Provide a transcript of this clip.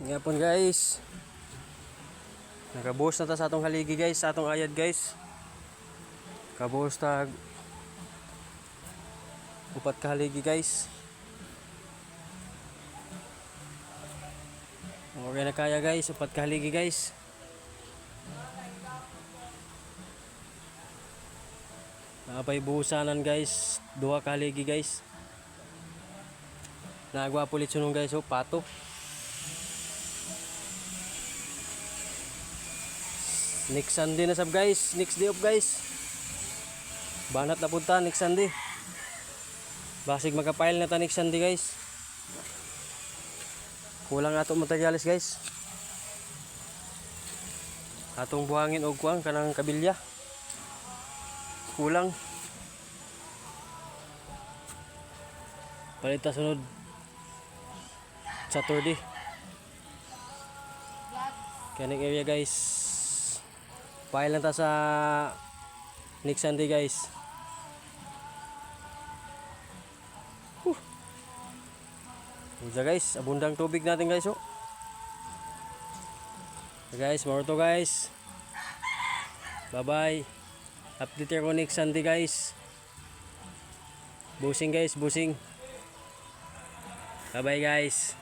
Ngapon guys. Nakabuhos na ta sa atong haligi guys, sa atong ayad guys. Kabuhos tag upat ka haligi guys. Okay na kaya guys, upat ka haligi guys. Napay buhusanan guys, duha ka haligi guys. Nagwa pulit sunong guys, oh, pato. Next Sunday na sab guys. Next day off guys. Banat na punta next Sunday. Basig magka-file na ta next Sunday guys. Kulang ato materialis guys. Atong buhangin og kuang kanang kabilya. Kulang. Palit ta sunod Saturday. Kaning area guys. File lang ta sa next Sunday guys. Huh. Diyan guys, abundang tubig natin guys oh. So guys, more to guys. Bye bye. Update ko next Sunday guys. Busing guys, busing. Bye bye guys.